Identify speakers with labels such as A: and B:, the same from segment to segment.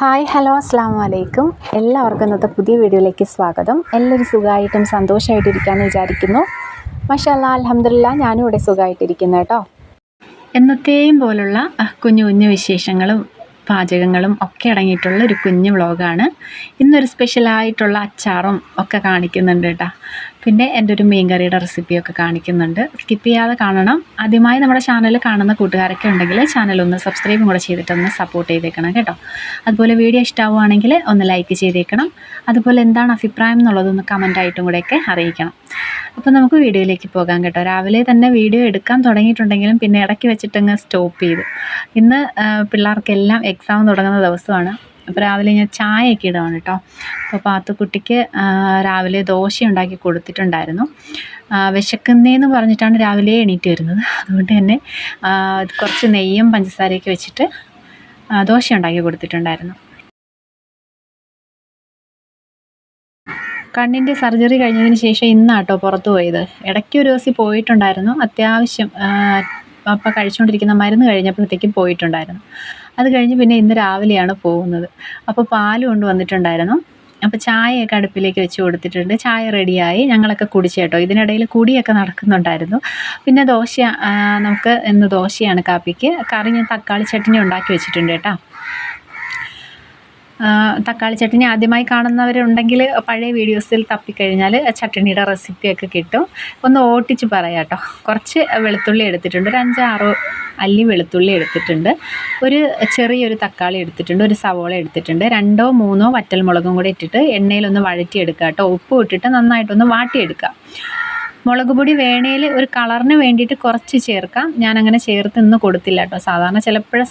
A: Hi hello അസ്സാം വലൈക്കും എല്ലാവർക്കും ഇന്നത്തെ പുതിയ വീഡിയോയിലേക്ക് സ്വാഗതം. എല്ലാവരും സുഖമായിട്ടും സന്തോഷമായിട്ടിരിക്കാമെന്ന് വിചാരിക്കുന്നു. മഷാല്ല അലഹമില്ല ഞാനും ഇവിടെ സുഖമായിട്ടിരിക്കുന്നു കേട്ടോ. എന്നത്തെയും പോലുള്ള കുഞ്ഞു കുഞ്ഞു വിശേഷങ്ങളും പാചകങ്ങളും ഒക്കെ അടങ്ങിയിട്ടുള്ള ഒരു കുഞ്ഞു വ്ളോഗാണ്. ഇന്നൊരു സ്പെഷ്യലായിട്ടുള്ള അച്ചാറും ഒക്കെ കാണിക്കുന്നുണ്ട് കേട്ടോ. പിന്നെ എന്റെ ഒരു മീൻ കറിയുടെ റെസിപ്പിയൊക്കെ കാണിക്കുന്നുണ്ട്. സ്കിപ്പ് ചെയ്യാതെ കാണണം. ആദ്യമായി നമ്മുടെ ചാനൽ കാണുന്ന കൂട്ടുകാരൊക്കെ ഉണ്ടെങ്കിൽ ചാനൽ ഒന്ന് സബ്സ്ക്രൈബും കൂടെ ചെയ്തിട്ടൊന്ന് സപ്പോർട്ട് ചെയ്തേക്കണം കേട്ടോ. അതുപോലെ വീഡിയോ ഇഷ്ടമാവുകയാണെങ്കിൽ ഒന്ന് ലൈക്ക് ചെയ്തേക്കണം. അതുപോലെ എന്താണ് അഭിപ്രായം എന്നുള്ളതൊന്ന് കമന്റായിട്ടും കൂടെയൊക്കെ അറിയിക്കണം. അപ്പോൾ നമുക്ക് വീഡിയോയിലേക്ക് പോകാം കേട്ടോ. രാവിലെ തന്നെ വീഡിയോ എടുക്കാൻ തുടങ്ങിയിട്ടുണ്ടെങ്കിലും പിന്നെ ഇടയ്ക്ക് വെച്ചിട്ടങ്ങ് സ്റ്റോപ്പ് ചെയ്തു. ഇന്ന് പിള്ളേർക്കെല്ലാം എക്സാം തുടങ്ങുന്ന ദിവസമാണ്. അപ്പോൾ രാവിലെ ഞാൻ ചായയൊക്കെ ഇടുകയാണ് കേട്ടോ. അപ്പോൾ പാത്തുക്കുട്ടിക്ക് രാവിലെ ദോശ ഉണ്ടാക്കി കൊടുത്തിട്ടുണ്ടായിരുന്നു വിശക്കുന്നേന്ന് പറഞ്ഞിട്ടാണ് രാവിലെ എണീറ്റ് വരുന്നത്. അതുകൊണ്ട് തന്നെ കുറച്ച് നെയ്യും പഞ്ചസാരയൊക്കെ വെച്ചിട്ട് ദോശ ഉണ്ടാക്കി കൊടുത്തിട്ടുണ്ടായിരുന്നു. കണ്ണിന്റെ സർജറി കഴിഞ്ഞതിന് ശേഷം ഇന്നാട്ടോ പുറത്ത് പോയത്. ഇടയ്ക്ക് ഒരു ദിവസം പോയിട്ടുണ്ടായിരുന്നു. അത്യാവശ്യം അപ്പം കഴിച്ചുകൊണ്ടിരിക്കുന്ന മരുന്ന് കഴിഞ്ഞപ്പോഴത്തേക്കും പോയിട്ടുണ്ടായിരുന്നു. അത് കഴിഞ്ഞ് പിന്നെ ഇന്ന് രാവിലെയാണ് പോകുന്നത്. അപ്പോൾ പാൽ കൊണ്ടുവന്നിട്ടുണ്ടായിരുന്നു. അപ്പോൾ ചായയൊക്കെ അടുപ്പിലേക്ക് വെച്ച് കൊടുത്തിട്ടുണ്ട്. ചായ റെഡിയായി. ഞങ്ങളൊക്കെ കുടിച്ചു കേട്ടോ. ഇതിനിടയിൽ കുടിയൊക്കെ നടക്കുന്നുണ്ടായിരുന്നു. പിന്നെ ദോശ നമുക്ക് ഇന്ന് ദോശയാണ് കാപ്പിക്ക്. കറി ഞാൻ തക്കാളി ചട്ടിനി ഉണ്ടാക്കി വെച്ചിട്ടുണ്ട് കേട്ടോ. തക്കാളി ചട്ടിനി ആദ്യമായി കാണുന്നവരുണ്ടെങ്കിൽ പഴയ വീഡിയോസിൽ തപ്പിക്കഴിഞ്ഞാൽ ചട്ടിനിയുടെ റെസിപ്പിയൊക്കെ കിട്ടും. ഒന്ന് ഓട്ടിച്ച് പറയാം കേട്ടോ. കുറച്ച് വെളുത്തുള്ളി എടുത്തിട്ടുണ്ട്. ഒരു അഞ്ചാറോ അല്ലി വെളുത്തുള്ളി എടുത്തിട്ടുണ്ട്. ഒരു ചെറിയൊരു തക്കാളി എടുത്തിട്ടുണ്ട്. ഒരു സവോള എടുത്തിട്ടുണ്ട്. രണ്ടോ മൂന്നോ വറ്റൽമുളകും കൂടി ഇട്ടിട്ട് എണ്ണയിലൊന്ന് വഴറ്റിയെടുക്കുക കേട്ടോ. ഉപ്പ് ഇട്ടിട്ട് നന്നായിട്ടൊന്ന് വാട്ടിയെടുക്കുക. മുളക് പൊടി വേണേൽ ഒരു കളറിന് വേണ്ടിയിട്ട് കുറച്ച് ചേർക്കാം. ഞാനങ്ങനെ ചേർത്ത് ഇന്ന് കൊടുത്തില്ല കേട്ടോ സാധാരണ ചിലപ്പോഴ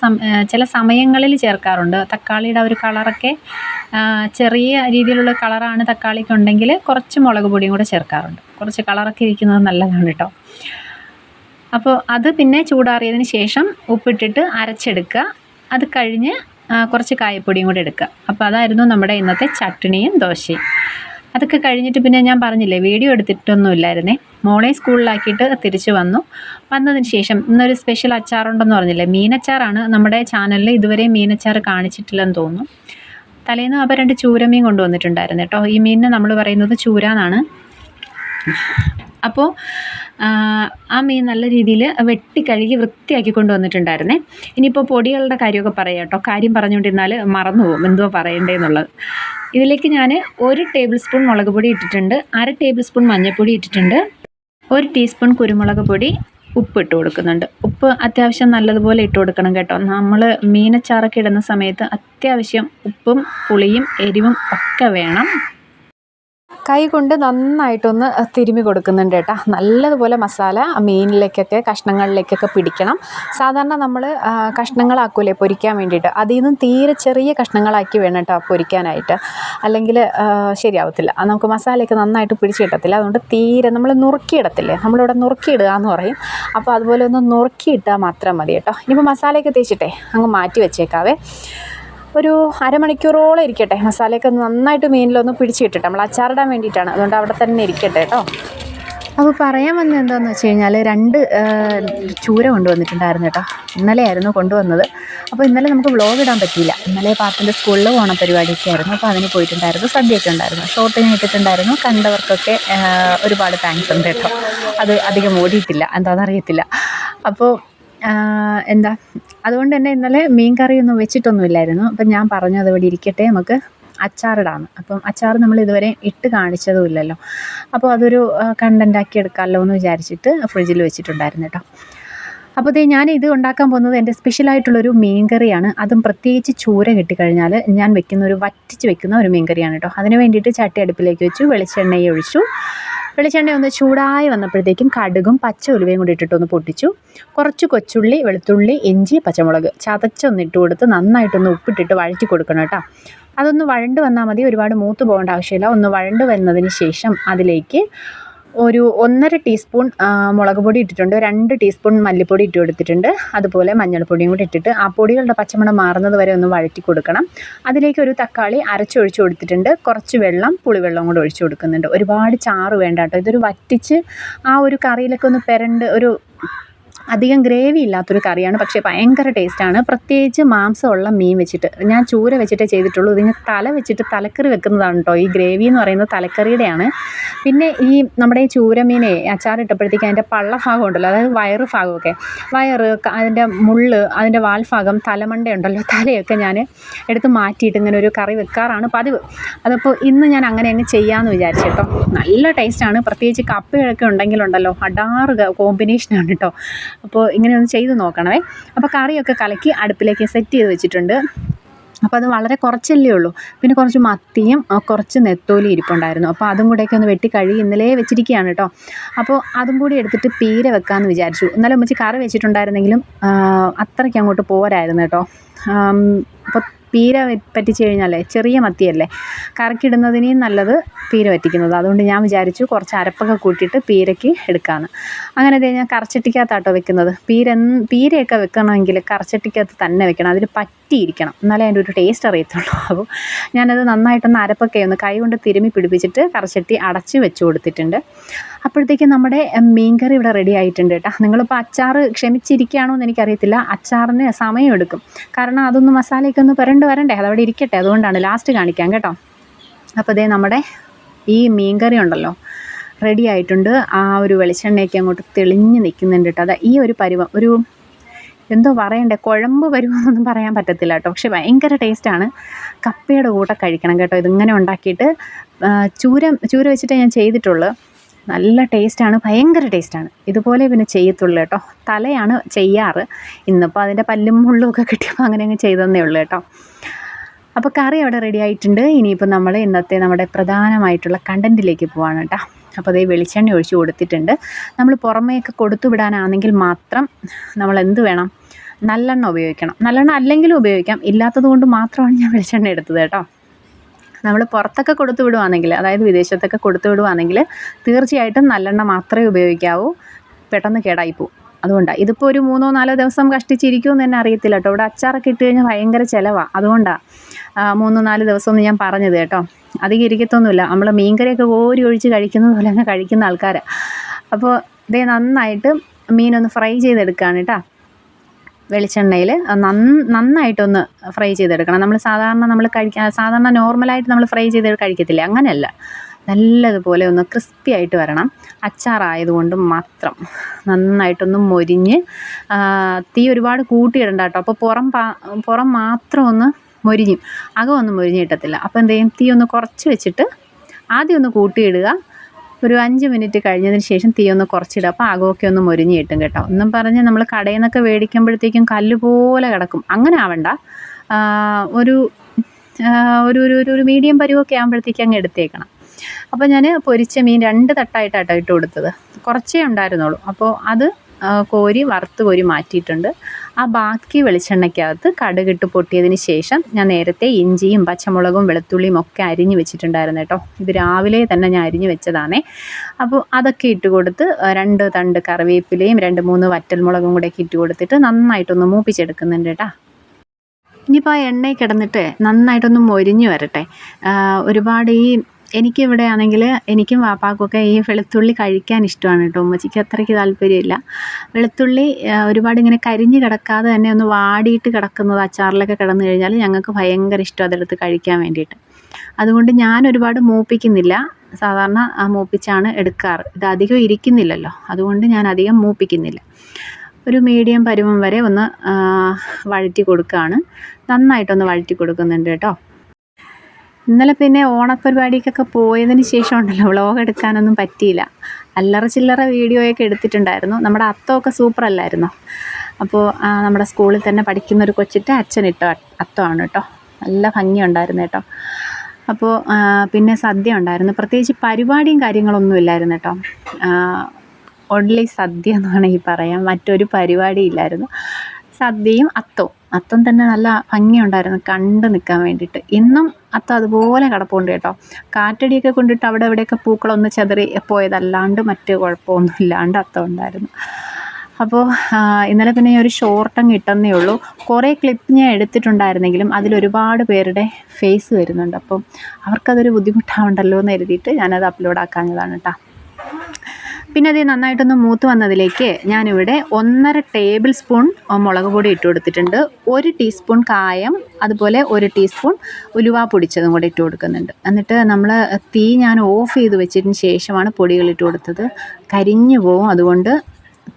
A: ചില സമയങ്ങളിൽ ചേർക്കാറുണ്ട്. തക്കാളിയുടെ ഒരു കളറൊക്കെ ചെറിയ രീതിയിലുള്ള കളറാണ് തക്കാളിക്ക് ഉണ്ടെങ്കിൽ കുറച്ച് മുളക് പൊടിയും കൂടെ ചേർക്കാറുണ്ട്. കുറച്ച് കളറൊക്കെ ഇരിക്കുന്നത് നല്ലതാണ് കേട്ടോ അപ്പോൾ അത് പിന്നെ ചൂടാറിയതിന് ശേഷം ഉപ്പിട്ടിട്ട് അരച്ചെടുക്കുക. അത് കഴിഞ്ഞ് കുറച്ച് കായപ്പൊടിയും കൂടെ എടുക്കുക. അപ്പോൾ അതായിരുന്നു നമ്മുടെ ഇന്നത്തെ ചട്ടിണിയും ദോശയും. അതൊക്കെ കഴിഞ്ഞിട്ട് പിന്നെ ഞാൻ പറഞ്ഞില്ലേ വീഡിയോ എടുത്തിട്ടൊന്നും ഇല്ലായിരുന്നേ മോളെ സ്കൂളിലാക്കിയിട്ട് തിരിച്ച് വന്നു. വന്നതിന് ശേഷം ഇന്നൊരു സ്പെഷ്യൽ അച്ചാറുണ്ടെന്ന് പറഞ്ഞില്ലേ മീനച്ചാറാണ് നമ്മുടെ ചാനലിൽ ഇതുവരെ മീനച്ചാർ കാണിച്ചിട്ടില്ലെന്ന് തോന്നുന്നു. തലേന്ന് അപ്പോൾ രണ്ട് ചൂരമീൻ കൊണ്ടുവന്നിട്ടുണ്ടായിരുന്നു കേട്ടോ. ഈ മീനിന് നമ്മൾ പറയുന്നത് ചൂര എന്നാണ് അപ്പോൾ ആ മീൻ നല്ല രീതിയിൽ വെട്ടി കഴുകി വൃത്തിയാക്കി കൊണ്ടുവന്നിട്ടുണ്ടായിരുന്നേ. ഇനിയിപ്പോൾ പൊടികളുടെ കാര്യമൊക്കെ പറയാം കേട്ടോ. കാര്യം പറഞ്ഞുകൊണ്ടിരുന്നാൽ മറന്നു പോകും. എന്തോ പറയണ്ടേന്നുള്ളത്. ഇതിലേക്ക് ഞാൻ ഒരു ടേബിൾ സ്പൂൺ മുളക് പൊടി ഇട്ടിട്ടുണ്ട്. അര ടേബിൾ സ്പൂൺ മഞ്ഞൾപ്പൊടി ഇട്ടിട്ടുണ്ട്. ഒരു ടീസ്പൂൺ കുരുമുളക് പൊടി ഉപ്പ് ഇട്ട് കൊടുക്കുന്നുണ്ട്. ഉപ്പ് അത്യാവശ്യം നല്ലതുപോലെ ഇട്ട് കൊടുക്കണം കേട്ടോ. നമ്മൾ മീനച്ചാറൊക്കെ ഇടുന്ന സമയത്ത് അത്യാവശ്യം ഉപ്പും പുളിയും എരിവും ഒക്കെ വേണം. കൈ കൊണ്ട് നന്നായിട്ടൊന്ന് തിരുമി കൊടുക്കുന്നുണ്ട് കേട്ടോ. നല്ലതുപോലെ മസാല മീനിലേക്കൊക്കെ കഷ്ണങ്ങളിലേക്കൊക്കെ പിടിക്കണം. സാധാരണ നമ്മൾ കഷ്ണങ്ങളാക്കൂലേ പൊരിക്കാൻ വേണ്ടിയിട്ട്. അതിൽ നിന്നും തീരെ ചെറിയ കഷ്ണങ്ങളാക്കി വേണം കേട്ടോ പൊരിക്കാനായിട്ട്. അല്ലെങ്കിൽ ശരിയാവത്തില്ല. നമുക്ക് മസാലയൊക്കെ നന്നായിട്ട് പിടിച്ച് കിട്ടത്തില്ല. അതുകൊണ്ട് തീരെ നമ്മൾ നുറുക്കിയിടത്തില്ലേ? നമ്മളിവിടെ നുറുക്കിയിടുക എന്ന് പറയും. അപ്പോൾ അതുപോലെ ഒന്ന് നുറുക്കിയിട്ടാൽ മാത്രം മതി കേട്ടോ. ഇനിയിപ്പോൾ മസാലയൊക്കെ തേച്ചിട്ടേ അങ്ങ് മാറ്റി വെച്ചേക്കാവേ. ഒരു അരമണിക്കൂറോളം ഇരിക്കട്ടെ. മസാലയൊക്കെ നന്നായിട്ട് മീനിലൊന്ന് പിടിച്ചിട്ടിട്ട് നമ്മൾ അച്ചാറിടാൻ വേണ്ടിയിട്ടാണ്. അതുകൊണ്ട് അവിടെ തന്നെ ഇരിക്കട്ടെ കേട്ടോ. അപ്പോൾ പറയാൻ വന്നത് എന്താണെന്ന് വെച്ച് കഴിഞ്ഞാൽ രണ്ട് ചൂര കൊണ്ടുവന്നിട്ടുണ്ടായിരുന്നു കേട്ടോ. ഇന്നലെയായിരുന്നു കൊണ്ടുവന്നത്. അപ്പോൾ ഇന്നലെ നമുക്ക് വ്ളോഗ് ഇടാൻ പറ്റിയില്ല. ഇന്നലെ പാത്തിന്റെ സ്കൂളിൽ ഓണപരിപാടിയൊക്കെ ആയിരുന്നു. അപ്പോൾ അതിന് പോയിട്ടുണ്ടായിരുന്നു സദ്യയൊക്കെ ഉണ്ടായിരുന്നു. ഷോർട്ടിന് ഇട്ടിട്ടുണ്ടായിരുന്നു. കണ്ടവർക്കൊക്കെ ഒരുപാട് താങ്ക്സ് ഉണ്ട് കേട്ടോ. അത് അധികം ഓടിയിട്ടില്ല. എന്താണെന്ന് അറിയത്തില്ല. അപ്പോൾ എന്താ? അതുകൊണ്ട് തന്നെ ഇന്നലെ മീൻ കറിയൊന്നും വെച്ചിട്ടൊന്നുമില്ലായിരുന്നു. അപ്പം ഞാൻ പറഞ്ഞു ഇവിടെ ഇരിക്കട്ടെ നമുക്ക്. അച്ചാറിടാന്ന്. അപ്പം അച്ചാർ നമ്മൾ ഇതുവരെ ഇട്ട് കാണിച്ചതും ഇല്ലല്ലോ അപ്പോൾ അതൊരു കണ്ടന്റ് ആക്കി എടുക്കാമല്ലോ എന്ന് വിചാരിച്ചിട്ട് ഫ്രിഡ്ജിൽ വെച്ചിട്ടുണ്ടായിരുന്നു കേട്ടോ. അപ്പോൾ ഇതേ ഞാൻ ഇത് ഉണ്ടാക്കാൻ പോകുന്നത് എന്റെ സ്പെഷ്യലായിട്ടുള്ളൊരു മീൻ കറിയാണ്. അതും പ്രത്യേകിച്ച് ചൂര കിട്ടിക്കഴിഞ്ഞാൽ ഞാൻ വെക്കുന്ന ഒരു വറ്റിച്ച് വെക്കുന്ന ഒരു മീൻ കറിയാണ് കേട്ടോ. അതിന് വേണ്ടിയിട്ട് ചട്ടി അടുപ്പിലേക്ക് വെച്ചു വെളിച്ചെണ്ണയെ ഒഴിച്ചു. വെളിച്ചെണ്ണ ഒന്ന് ചൂടായി വന്നപ്പോഴത്തേക്കും കടുകും പച്ച ഉലുവയും കൂടി ഇട്ടിട്ടൊന്ന് പൊട്ടിച്ചു. കുറച്ച് കൊച്ചുള്ളി വെളുത്തുള്ളി ഇഞ്ചി പച്ചമുളക് ചതച്ചൊന്ന് ഇട്ട് കൊടുത്ത് നന്നായിട്ടൊന്ന് ഉപ്പിട്ടിട്ട് വഴറ്റി കൊടുക്കണം കേട്ടോ. അതൊന്ന് വഴണ്ട് വന്നാൽ മതി. ഒരുപാട് മൂത്ത് പോകേണ്ട ആവശ്യമില്ല. ഒന്ന് വഴണ്ട് വന്നതിന് ശേഷം അതിലേക്ക് ഒരു ഒന്നര ടീസ്പൂൺ മുളക് പൊടി ഇട്ടിട്ടുണ്ട്. രണ്ട് ടീസ്പൂൺ മല്ലിപ്പൊടി ഇട്ട് കൊടുത്തിട്ടുണ്ട്. അതുപോലെ മഞ്ഞൾപ്പൊടിയും കൂടി ഇട്ടിട്ട് ആ പൊടികളുടെ പച്ചമണം മാറുന്നത് വരെ ഒന്ന് വഴറ്റി കൊടുക്കണം. അതിലേക്ക് ഒരു തക്കാളി അരച്ചൊഴിച്ച് കൊടുത്തിട്ടുണ്ട്. കുറച്ച് വെള്ളം പുളിവെള്ളം കൂടെ ഒഴിച്ച് കൊടുക്കുന്നുണ്ട്. ഒരുപാട് ചാറ് വേണ്ട കേട്ടോ. ഇതൊരു വറ്റിച്ച് ആ ഒരു കറിയിലൊക്കെ ഒന്ന് പെരണ്ട് ഒരു അധികം ഗ്രേവി ഇല്ലാത്തൊരു കറിയാണ്. പക്ഷേ ഭയങ്കര ടേസ്റ്റാണ് പ്രത്യേകിച്ച് മാംസമുള്ള മീൻ വെച്ചിട്ട്. ഞാൻ ചൂര വെച്ചിട്ടേ ചെയ്തിട്ടുള്ളൂ. ഇതിന് തല വെച്ചിട്ട് തലക്കറി വെക്കുന്നതാണ് കേട്ടോ ഈ ഗ്രേവി എന്ന് പറയുന്നത് തലക്കറിയുടെയാണ്. പിന്നെ ഈ നമ്മുടെ ഈ ചൂരമീനെ അച്ചാറിട്ടപ്പോഴത്തേക്ക് അതിന്റെ പള്ള ഭാഗം ഉണ്ടല്ലോ. അതായത് വയറ് ഭാഗമൊക്കെ. വയറ് അതിന്റെ മുള്ള് അതിന്റെ വാൽഭാഗം തലമണ്ടയുണ്ടല്ലോ തലയൊക്കെ ഞാൻ എടുത്ത് മാറ്റിയിട്ട് ഇങ്ങനെ ഒരു കറി വെക്കാറാണ് പതിവ്. അതപ്പോൾ ഇന്ന് ഞാൻ അങ്ങനെ അങ്ങ് ചെയ്യാമെന്ന് വിചാരിച്ചു കേട്ടോ നല്ല ടേസ്റ്റാണ് പ്രത്യേകിച്ച് കപ്പയൊക്കെ ഉണ്ടെങ്കിലുണ്ടല്ലോ. അടാറ് കോമ്പിനേഷനാണ് കേട്ടോ അപ്പോൾ ഇങ്ങനെ ഒന്ന് ചെയ്ത് നോക്കണമേ. അപ്പോൾ കറിയൊക്കെ കലക്കി അടുപ്പിലേക്ക് സെറ്റ് ചെയ്ത് വെച്ചിട്ടുണ്ട്. അപ്പോൾ അത് വളരെ കുറച്ചല്ലേ ഉള്ളൂ. പിന്നെ കുറച്ച് മത്തിയും കുറച്ച് നെത്തോലി ഇരിപ്പുണ്ടായിരുന്നു. അപ്പോൾ അതും കൂടെയൊക്കെ ഒന്ന് വെട്ടി കഴുകി ഇന്നലെ വെച്ചിരിക്കുകയാണ് കേട്ടോ. അപ്പോൾ അതും കൂടി എടുത്തിട്ട് പീര വെക്കാമെന്ന് വിചാരിച്ചു. ഇന്നലെ ഉമ്മച്ചി കറി വെച്ചിട്ടുണ്ടായിരുന്നെങ്കിലും അത്രയ്ക്ക് അങ്ങോട്ട് പോരായിരുന്നു കേട്ടോ. പീര പറ്റിച്ചു കഴിഞ്ഞാലേ ചെറിയ മത്തിയല്ലേ? കറിക്കിടുന്നതിനേയും നല്ലത് പീര പറ്റിക്കുന്നത് അതുകൊണ്ട് ഞാൻ വിചാരിച്ചു കുറച്ച് അരപ്പൊക്കെ കൂട്ടിയിട്ട് പീരയ്ക്ക് എടുക്കാമെന്ന് അങ്ങനെ ദേ ഞാൻ കറച്ചട്ടിക്കകത്താട്ടോ വെക്കുന്നത്. പീര പീരയൊക്കെ വെക്കണമെങ്കിൽ കറച്ചട്ടിക്കകത്ത് തന്നെ വെക്കണം. അതിൽ പറ്റിയിരിക്കണം എന്നാലേ അതിന്റെ ഒരു ടേസ്റ്റ് അറിയത്തുള്ളൂ. അപ്പോൾ ഞാനത് നന്നായിട്ടൊന്ന് അരപ്പൊക്കെ ഒന്ന് കൈ കൊണ്ട് തിരുമ്മി പിടിപ്പിച്ചിട്ട് കറച്ചട്ടി അടച്ച് വെച്ച് കൊടുത്തിട്ടുണ്ട്. അപ്പോഴത്തേക്കും നമ്മുടെ മീൻ മീൻകറി ഇവിടെ റെഡി ആയിട്ടുണ്ട് കേട്ടോ. നിങ്ങളിപ്പോൾ അച്ചാർ ക്ഷമിച്ചിരിക്കുകയാണോ എന്ന് എനിക്കറിയത്തില്ല. അച്ചാറിന് സമയമെടുക്കും. കാരണം അതൊന്ന് മസാലയൊക്കെ ഒന്ന് പുരണ്ട് വരണ്ടേ? അതവിടെ ഇരിക്കട്ടെ. അതുകൊണ്ടാണ് ലാസ്റ്റ് കാണിക്കാം കേട്ടോ. അപ്പോൾ ഇതേ നമ്മുടെ ഈ മീൻകറി ഉണ്ടല്ലോ. റെഡി ആയിട്ടുണ്ട്. ആ ഒരു വെളിച്ചെണ്ണയൊക്കെ അങ്ങോട്ട് തെളിഞ്ഞ് നിൽക്കുന്നുണ്ട് കേട്ടോ. അതാ ഈ ഒരു പരുവം. ഒരു എന്തോ പറയണ്ടേ? കുഴമ്പ് വരുമെന്നൊന്നും പറയാൻ പറ്റത്തില്ല കേട്ടോ. പക്ഷെ ഭയങ്കര ടേസ്റ്റാണ്. കപ്പയുടെ കൂടെ കഴിക്കണം കേട്ടോ. ഇതിങ്ങനെ ഉണ്ടാക്കിയിട്ട് ചൂരം ചൂര ചൂര വെച്ചിട്ടേ ഞാൻ ചെയ്തിട്ടുള്ളൂ. നല്ല ടേസ്റ്റാണ്. ഭയങ്കര ടേസ്റ്റാണ്. ഇതുപോലെ പിന്നെ ചെയ്യത്തുള്ളൂ കേട്ടോ. തലയാണ് ചെയ്യാറ്. ഇന്നിപ്പോൾ അതിന്റെ പല്ലും മുള്ളും ഒക്കെ കിട്ടിയപ്പോൾ അങ്ങനെ അങ്ങ് ചെയ്തതന്നേ ഉള്ളൂ കേട്ടോ. അപ്പോൾ കറി അവിടെ റെഡി ആയിട്ടുണ്ട്. ഇനിയിപ്പോൾ നമ്മൾ ഇന്നത്തെ നമ്മുടെ പ്രധാനമായിട്ടുള്ള കണ്ടന്റിലേക്ക് പോവാണ് കേട്ടോ. അപ്പോൾ അതേ വെളിച്ചെണ്ണ ഒഴിച്ച് കൊടുത്തിട്ടുണ്ട്. നമ്മൾ പുറമേയൊക്കെ കൊടുത്തു വിടാനാണെങ്കിൽ മാത്രം നമ്മൾ എന്ത് വേണം? നല്ലെണ്ണ ഉപയോഗിക്കണം. നല്ലെണ്ണ അല്ലെങ്കിലും ഉപയോഗിക്കാം. ഇല്ലാത്തത് കൊണ്ട് മാത്രമാണ് ഞാൻ വെളിച്ചെണ്ണ എടുത്തത് കേട്ടോ. നമ്മൾ പുറത്തൊക്കെ കൊടുത്തു വിടുവാണെങ്കിൽ അതായത് വിദേശത്തൊക്കെ കൊടുത്തു വിടുവാണെങ്കിൽ തീർച്ചയായിട്ടും നല്ലെണ്ണ മാത്രമേ ഉപയോഗിക്കാവൂ. പെട്ടെന്ന് കേടായി പോവും. അതുകൊണ്ടാണ് ഇതിപ്പോൾ ഒരു മൂന്നോ നാലോ ദിവസം കഷ്ടിച്ചിരിക്കുമെന്ന് തന്നെ അറിയത്തില്ല കേട്ടോ. ഇവിടെ അച്ചാറൊക്കെ ഇട്ട് കഴിഞ്ഞാൽ ഭയങ്കര ചിലവാണ് അതുകൊണ്ടാണ് മൂന്നോ നാല് ദിവസം എന്ന് ഞാൻ പറഞ്ഞത് കേട്ടോ. അധികം ഇരിക്കത്തൊന്നുമില്ല. നമ്മൾ മീൻകറിയൊക്കെ ഓരി ഒഴിച്ച് കഴിക്കുന്നത് പോലെ തന്നെ കഴിക്കുന്ന ആൾക്കാരാണ് അപ്പോൾ ഇതേ നന്നായിട്ട് മീനൊന്ന് ഫ്രൈ ചെയ്തെടുക്കുകയാണ് കേട്ടോ. വെളിച്ചെണ്ണയിൽ നന്ന നന്നായിട്ടൊന്ന് ഫ്രൈ ചെയ്തെടുക്കണം. നമ്മൾ സാധാരണ നമ്മൾ കഴിക്കാൻ സാധാരണ നോർമലായിട്ട് നമ്മൾ ഫ്രൈ ചെയ്ത് കഴിക്കത്തില്ലേ? അങ്ങനെയല്ല. നല്ലതുപോലെ ഒന്ന് ക്രിസ്പി ആയിട്ട് വരണം. അച്ചാറായതുകൊണ്ട് മാത്രം. നന്നായിട്ടൊന്ന് മൊരിഞ്ഞ് തീ ഒരുപാട് കൂട്ടിയിടണ്ട കേട്ടോ. അപ്പോൾ പുറം പുറം മാത്രം ഒന്ന് മൊരിഞ്ഞും. അകം ഒന്ന് മൊരിഞ്ഞ് കിട്ടത്തില്ല. അപ്പോൾ എന്ത് തീ ഒന്ന് കുറച്ച് വെച്ചിട്ട് ആദ്യം ഒന്ന് കൂട്ടിയിടുക. ഒരു അഞ്ച് മിനിറ്റ് കഴിഞ്ഞതിന് ശേഷം തീ ഒന്ന് കുറച്ചിടുക അപ്പോൾ അകമൊക്കെ ഒന്ന് മുരിഞ്ഞ് കിട്ടും കേട്ടോ. ഒന്നും പറഞ്ഞ് നമ്മൾ കടയിൽ നിന്നൊക്കെ മേടിക്കുമ്പോഴത്തേക്കും കല്ല് പോലെ കിടക്കും. അങ്ങനെ ആവണ്ട. ഒരു ഒരു ഒരു ഒരു- മീഡിയം പരുവൊക്കെ ആകുമ്പോഴത്തേക്ക് അങ്ങ് എടുത്തേക്കണം. അപ്പോൾ ഞാൻ പൊരിച്ച മീൻ രണ്ട് തട്ടായിട്ടാട്ടോ ഇട്ട് കൊടുത്തത്. കുറച്ചേ ഉണ്ടായിരുന്നുള്ളൂ. അപ്പോൾ അത് കോരി വറുത്ത് കോരി മാറ്റിയിട്ടുണ്ട്. ആ ബാക്കി വെളിച്ചെണ്ണയ്ക്കകത്ത് കടുകിട്ട് പൊട്ടിയതിന് ശേഷം ഞാൻ നേരത്തെ ഇഞ്ചിയും പച്ചമുളകും വെളുത്തുള്ളിയും ഒക്കെ അരിഞ്ഞ് വെച്ചിട്ടുണ്ടായിരുന്നു കേട്ടോ. ഇത് രാവിലെ തന്നെ ഞാൻ അരിഞ്ഞ് വെച്ചതാണേ. അപ്പോൾ അതൊക്കെ ഇട്ട് കൊടുത്ത് രണ്ട് തണ്ട് കറിവേപ്പിലയും രണ്ട് മൂന്ന് വറ്റൽമുളകും കൂടെ ഒക്കെ ഇട്ട് കൊടുത്തിട്ട് നന്നായിട്ടൊന്ന് മൂപ്പിച്ചെടുക്കുന്നുണ്ട് കേട്ടോ. ഇനിയിപ്പോൾ ആ എണ്ണയിൽ കിടന്നിട്ട് നന്നായിട്ടൊന്ന് മൊരിഞ്ഞ് വരട്ടെ. ഒരുപാട് ഈ എനിക്കിവിടെ ആണെങ്കിൽ എനിക്കും വാപ്പാക്കുമൊക്കെ ഈ വെളുത്തുള്ളി കഴിക്കാൻ ഇഷ്ടമാണ് കേട്ടോ. ഉമ്മച്ചിക്ക് അത്രയ്ക്ക് താല്പര്യമില്ല. വെളുത്തുള്ളി ഒരുപാട് ഇങ്ങനെ കരിഞ്ഞ് കിടക്കാതെ തന്നെ ഒന്ന് വാടിയിട്ട് കിടക്കുന്നത് അച്ചാറിലൊക്കെ കിടന്നു കഴിഞ്ഞാൽ ഞങ്ങൾക്ക് ഭയങ്കര ഇഷ്ടം അതെടുത്ത് കഴിക്കാൻ വേണ്ടിയിട്ട്. അതുകൊണ്ട് ഞാൻ ഒരുപാട് മൂപ്പിക്കുന്നില്ല. സാധാരണ മൂപ്പിച്ചാണ് എടുക്കാറ്. ഇത് അധികം ഇരിക്കുന്നില്ലല്ലോ. അതുകൊണ്ട് ഞാൻ അധികം മൂപ്പിക്കുന്നില്ല. ഒരു മീഡിയം പരുവം വരെ ഒന്ന് വഴറ്റി കൊടുക്കുകയാണ് നന്നായിട്ടൊന്ന് വഴറ്റി കൊടുക്കുന്നുണ്ട് കേട്ടോ. ഇന്നലെ പിന്നെ ഓണപ്പരിപാടിക്കൊക്കെ പോയതിന് ശേഷം ഉണ്ടല്ലോ വ്ളോഗ് എടുക്കാനൊന്നും പറ്റിയില്ല. അല്ലറ ചില്ലറ വീഡിയോയൊക്കെ എടുത്തിട്ടുണ്ടായിരുന്നു. നമ്മുടെ അത്തമൊക്കെ സൂപ്പർ അല്ലായിരുന്നോ അപ്പോൾ നമ്മുടെ സ്കൂളിൽ തന്നെ പഠിക്കുന്ന ഒരു കൊച്ചിട്ട് അച്ഛനിട്ട അത്തമാണ് കേട്ടോ. നല്ല ഭംഗിയുണ്ടായിരുന്നു കേട്ടോ. അപ്പോൾ പിന്നെ സദ്യ ഉണ്ടായിരുന്നു. പ്രത്യേകിച്ച് പരിപാടിയും കാര്യങ്ങളൊന്നും ഇല്ലായിരുന്നു കേട്ടോ. ഓൺലി സദ്യ എന്ന് വേണമെങ്കിൽ പറയാം മറ്റൊരു പരിപാടി ഇല്ലായിരുന്നു. സദ്യയും അത്തവും. അത്തം തന്നെ നല്ല ഭംഗിയുണ്ടായിരുന്നു കണ്ട് നിൽക്കാൻ വേണ്ടിയിട്ട്. ഇന്നും അത്തം അതുപോലെ കിടപ്പുണ്ട് കേട്ടോ. കാറ്റടിയൊക്കെ കൊണ്ടിട്ട് അവിടെ ഇവിടെയൊക്കെ പൂക്കളൊന്ന് ചെതറി പോയതല്ലാണ്ട് മറ്റ് കുഴപ്പമൊന്നും ഇല്ലാണ്ട് അത്തം ഉണ്ടായിരുന്നു. അപ്പോൾ ഇന്നലെ പിന്നെ ഒരു ഷോർട്ട് കിട്ടുന്നേ ഉള്ളൂ. കുറേ ക്ലിപ്പ് ഞാൻ എടുത്തിട്ടുണ്ടായിരുന്നെങ്കിലും അതിലൊരുപാട് പേരുടെ ഫേസ് വരുന്നുണ്ട്. അപ്പം അവർക്കതൊരു ബുദ്ധിമുട്ടാവണ്ടല്ലോ എന്ന് കരുതിയിട്ട് ഞാനത് അപ്ലോഡ് ആക്കാഞ്ഞതാണ് കേട്ടോ. പിന്നെ അത് നന്നായിട്ടൊന്ന് മൂത്ത് വന്നതിലേക്ക് ഞാനിവിടെ ഒന്നര ടേബിൾ സ്പൂൺ മുളക് പൊടി ഇട്ട് കൊടുത്തിട്ടുണ്ട്. ഒരു ടീസ്പൂൺ കായം അതുപോലെ ഒരു ടീസ്പൂൺ ഉലുവ പൊടിച്ചതും കൂടെ ഇട്ട് കൊടുക്കുന്നുണ്ട്. എന്നിട്ട് നമ്മൾ തീ ഞാൻ ഓഫ് ചെയ്ത് വെച്ചതിന് ശേഷമാണ് പൊടികൾ ഇട്ട് കൊടുത്തത്. കരിഞ്ഞു പോവും. അതുകൊണ്ട്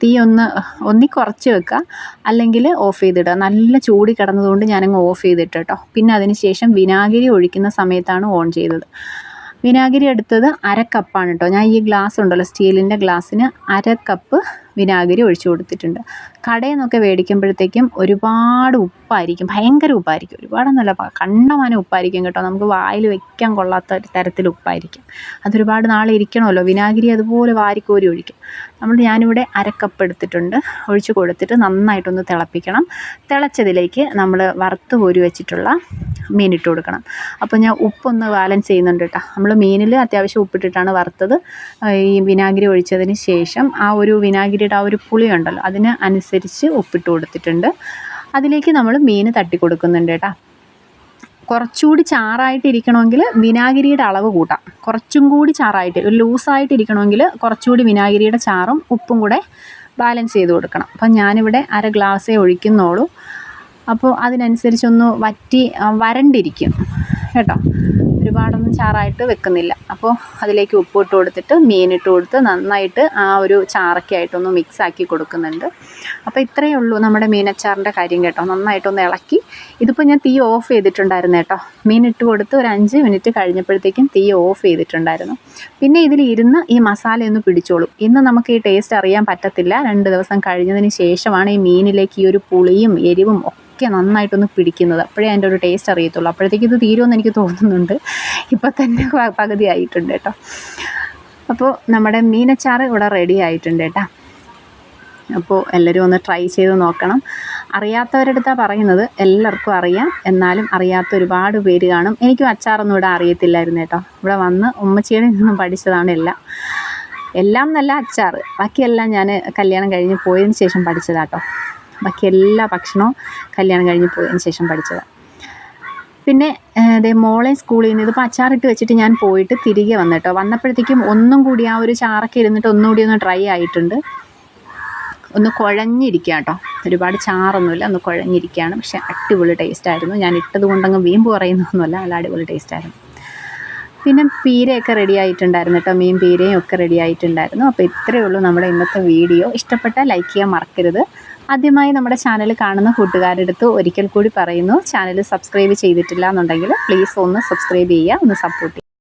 A: തീ ഒന്ന് ഒന്നി കുറച്ച് വെക്കുക. അല്ലെങ്കിൽ ഓഫ് ചെയ്തിടുക. നല്ല ചൂടി കിടന്നതുകൊണ്ട് ഞാനങ്ങ് ഓഫ് ചെയ്തിട്ട് കേട്ടോ. പിന്നെ അതിന് ശേഷം വിനാഗിരി ഒഴിക്കുന്ന സമയത്താണ് ഓൺ ചെയ്തത്. വിനാഗിരി എടുത്തത് അരക്കപ്പാണ് കപ്പാണ് കേട്ടോ ഞാൻ ഈ ഗ്ലാസ് ഉണ്ടല്ലോ സ്റ്റീലിന്റെ ഗ്ലാസ്സിന് അര കപ്പ് വിനാഗിരി ഒഴിച്ചു കൊടുത്തിട്ടുണ്ട്. കടയിൽ നിന്നൊക്കെ മേടിക്കുമ്പോഴത്തേക്കും ഒരുപാട് ഉപ്പായിരിക്കും ഭയങ്കര ഉപ്പായിരിക്കും. ഒരുപാടൊന്നുമല്ല കണ്ടമാനം ഉപ്പായിരിക്കും കേട്ടോ. നമുക്ക് വായിൽ വെക്കാൻ കൊള്ളാത്ത തരത്തിൽ ഉപ്പായിരിക്കും. അതൊരുപാട് നാൾ ഇരിക്കണമല്ലോ. വിനാഗിരി അതുപോലെ വാരിക്കോരി ഒഴിക്കും. നമ്മൾ ഞാനിവിടെ അരക്കപ്പ് എടുത്തിട്ടുണ്ട്. ഒഴിച്ച് കൊടുത്തിട്ട് നന്നായിട്ടൊന്ന് തിളപ്പിക്കണം. തിളച്ചതിലേക്ക് നമ്മൾ വറുത്ത് കോരി വെച്ചിട്ടുള്ള മീൻ ഇട്ട് കൊടുക്കണം. അപ്പോൾ ഞാൻ ഉപ്പൊന്ന് ബാലൻസ് ചെയ്യുന്നുണ്ട് കേട്ടോ. നമ്മൾ മീനിൽ അത്യാവശ്യം ഉപ്പിട്ടിട്ടാണ് വറുത്തത്. ഈ വിനാഗിരി ഒഴിച്ചതിന് ശേഷം ആ ഒരു വിനാഗിരിയുടെ ആ ഒരു പുളിയുണ്ടല്ലോ അതിന് അനുസരിച്ച് ഉപ്പിട്ട് കൊടുത്തിട്ടുണ്ട്. അതിലേക്ക് നമ്മൾ മീൻ തട്ടി കൊടുക്കുന്നുണ്ട് കേട്ടോ. കുറച്ചുകൂടി ചാറായിട്ടിരിക്കണമെങ്കിൽ വിനാഗിരിയുടെ അളവ് കൂട്ടാം. കുറച്ചും കൂടി ചാറായിട്ട് ഒരു ലൂസായിട്ടിരിക്കണമെങ്കിൽ കുറച്ചുകൂടി വിനാഗിരിയുടെ ചാറും ഉപ്പും കൂടെ ബാലൻസ് ചെയ്ത് കൊടുക്കണം. അപ്പം ഞാനിവിടെ അര ഗ്ലാസ്സേ ഒഴിക്കുന്നുള്ളൂ. അപ്പോൾ അതിനനുസരിച്ചൊന്ന് വറ്റി വരണ്ടിരിക്കും. കേട്ടോ. ഒരുപാടൊന്നും ചാറായിട്ട് വെക്കുന്നില്ല. അപ്പോൾ അതിലേക്ക് ഉപ്പ് ഇട്ട് കൊടുത്തിട്ട് മീനിട്ട് കൊടുത്ത് നന്നായിട്ട് ആ ഒരു ചാറൊക്കെ ആയിട്ടൊന്ന് മിക്സ് ആക്കി കൊടുക്കുന്നുണ്ട്. അപ്പോൾ ഇത്രയേ ഉള്ളൂ നമ്മുടെ മീനച്ചാറിന്റെ കാര്യം കേട്ടോ. നന്നായിട്ടൊന്ന് ഇളക്കി. ഇതിപ്പോൾ ഞാൻ തീ ഓഫ് ചെയ്തിട്ടുണ്ടായിരുന്നു കേട്ടോ. മീൻ ഇട്ട് കൊടുത്ത് ഒരു അഞ്ച് മിനിറ്റ് കഴിഞ്ഞപ്പോഴത്തേക്കും തീ ഓഫ് ചെയ്തിട്ടുണ്ടായിരുന്നു. പിന്നെ ഇതിലിരുന്ന് ഈ മസാലയൊന്ന് പിടിച്ചോളും. ഇന്ന് നമുക്ക് ഈ ടേസ്റ്റ് അറിയാൻ പറ്റത്തില്ല. രണ്ട് ദിവസം കഴിഞ്ഞതിന് ശേഷമാണ് ഈ മീനിലേക്ക് ഈ ഒരു പുളിയും എരിവും ഒക്കെ നന്നായിട്ടൊന്ന് പിടിക്കുന്നത്. അപ്പോഴേ അതിന്റെ ഒരു ടേസ്റ്റ് അറിയത്തുള്ളൂ. അപ്പോഴത്തേക്ക് ഇത് തീരുമെന്ന് എനിക്ക് തോന്നുന്നുണ്ട്. ഇപ്പം തന്നെ പകുതി ആയിട്ടുണ്ട് കേട്ടോ. അപ്പോൾ നമ്മുടെ മീനച്ചാർ ഇവിടെ റെഡി ആയിട്ടുണ്ട് കേട്ടോ. അപ്പോൾ എല്ലാവരും ഒന്ന് ട്രൈ ചെയ്ത് നോക്കണം. അറിയാത്തവരെടുത്താണ് പറയുന്നത് എല്ലാവർക്കും അറിയാം. എന്നാലും അറിയാത്ത ഒരുപാട് പേര് കാണും. എനിക്കും അച്ചാറൊന്നും ഇവിടെ അറിയത്തില്ലായിരുന്നു കേട്ടോ. ഇവിടെ വന്ന് ഉമ്മച്ചിയുടെ നിന്നും പഠിച്ചതാണ് എല്ലാം. എല്ലാം നല്ല അച്ചാർ ബാക്കിയെല്ലാം ഞാൻ കല്യാണം കഴിഞ്ഞ് പോയതിന് ശേഷം പഠിച്ചതാട്ടോ ബാക്കി എല്ലാ ഭക്ഷണവും കല്യാണം കഴിഞ്ഞ് പോയതിന് ശേഷം പഠിച്ചതാണ് പിന്നെ അതേ മോളെ സ്കൂളിൽ നിന്ന് ഇതിപ്പോൾ അച്ചാറിട്ട് വെച്ചിട്ട് ഞാൻ പോയിട്ട് തിരികെ വന്നിട്ടോ. വന്നപ്പോഴത്തേക്കും ഒന്നും കൂടി ആ ഒരു ചാറൊക്കെ ഇരുന്നിട്ട് ഒന്നും കൂടി ഒന്ന് ഡ്രൈ ആയിട്ടുണ്ട്. ഒന്ന് കുഴഞ്ഞിരിക്കുക കേട്ടോ ഒരുപാട് ചാറൊന്നുമില്ല ഒന്ന് കുഴഞ്ഞിരിക്കുകയാണ് പക്ഷെ അടിപൊളി ടേസ്റ്റായിരുന്നു ഞാൻ ഇട്ടത് കൊണ്ടങ്ങ് വീമ്പ് പറയുന്നൊന്നുമല്ല നല്ല അടിപൊളി ടേസ്റ്റായിരുന്നു പിന്നെ പീരയൊക്കെ റെഡി ആയിട്ടുണ്ടായിരുന്നു കേട്ടോ. മീൻ പീരയും ഒക്കെ റെഡി ആയിട്ടുണ്ടായിരുന്നു. അപ്പോൾ ഇത്രയേ ഉള്ളൂ നമ്മുടെ ഇന്നത്തെ വീഡിയോ ഇഷ്ടപ്പെട്ടാൽ ലൈക്ക് ചെയ്യാൻ മറക്കരുത്. ആദ്യമായി നമ്മുടെ ചാനൽ കാണുന്ന കൂട്ടുകാരെടുത്ത് ഒരിക്കൽ കൂടി പറയുന്നു. ചാനൽ സബ്സ്ക്രൈബ് ചെയ്തിട്ടില്ല എന്നുണ്ടെങ്കിൽ പ്ലീസ് ഒന്ന് സബ്സ്ക്രൈബ് ചെയ്യുക ഒന്ന് സപ്പോർട്ട് ചെയ്യുക.